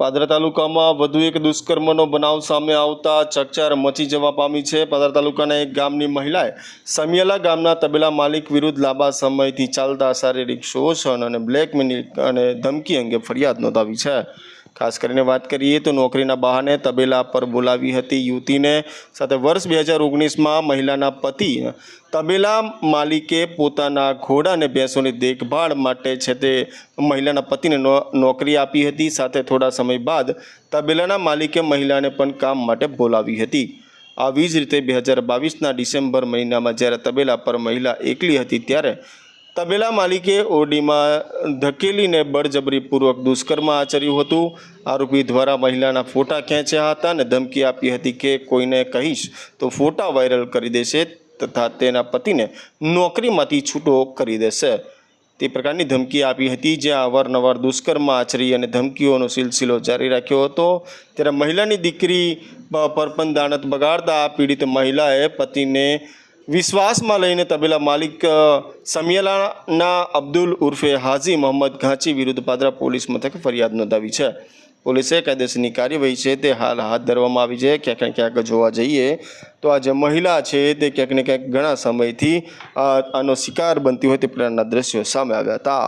પાદરા તાલુકામાં વધુ એક દુષ્કર્મનો બનાવ સામે આવતા ચકચાર મચી જવા પામી છે. પાદરા તાલુકાના એક ગામની મહિલાએ સમિયાલા ગામના તબેલા માલિક વિરુદ્ધ લાંબા સમયથી ચાલતા શારીરિક શોષણ અને બ્લેકમેલિંગ અને ધમકી અંગે ફરિયાદ નોંધાવી છે. ખાસ કરીને વાત કરીએ તો નોકરીના બહાને તબેલા પર બોલાવી હતી યુવતીને. સાથે વર્ષ બે હજાર ઓગણીસમાં મહિલાના પતિ તબેલા માલિકે પોતાના ઘોડા અને ભેંસોની દેખભાળ માટે છે તે મહિલાના પતિને નોકરી આપી હતી. સાથે થોડા સમય બાદ તબેલાના માલિકે મહિલાને પણ કામ માટે બોલાવી હતી. આવી જ રીતે બે હજાર બાવીસના ડિસેમ્બર મહિનામાં જ્યારે તબેલા પર મહિલા એકલી હતી ત્યારે તબેલા માલિકે ઓરડીમાં ધકેલીને બળજબરીપૂર્વક દુષ્કર્મ આચર્યું હતું. આરોપી દ્વારા મહિલાના ફોટા ખેંચ્યા હતા અને ધમકી આપી હતી કે કોઈને કહીશ તો ફોટા વાયરલ કરી દેશે તથા તેના પતિને નોકરીમાંથી છૂટો કરી દેશે. તે પ્રકારની ધમકી આપી હતી જ્યાં અવારનવાર દુષ્કર્મ આચરી અને ધમકીઓનો સિલસિલો જારી રાખ્યો હતો. ત્યારે મહિલાની દીકરી પર પણ દાનત બગાડતા પીડિત મહિલાએ પતિને વિશ્વાસમાં લઈને તબેલા માલિક સમિયલાના અબ્દુલ ઉર્ફે હાજી મોહમ્મદ ઘાંચી વિરુદ્ધ પાદરા પોલીસ મથકે ફરિયાદ નોંધાવી છે. પોલીસે કાયદેસરની કાર્યવાહી છે તે હાલ હાથ ધરવામાં આવી છે. ક્યાંક ક્યાંક જોવા જઈએ તો આ જે મહિલા છે તે ક્યાંક ને ક્યાંક ઘણા સમયથી આનો શિકાર બનતી હોય તે પ્રકારના દ્રશ્યો સામે આવ્યા હતા.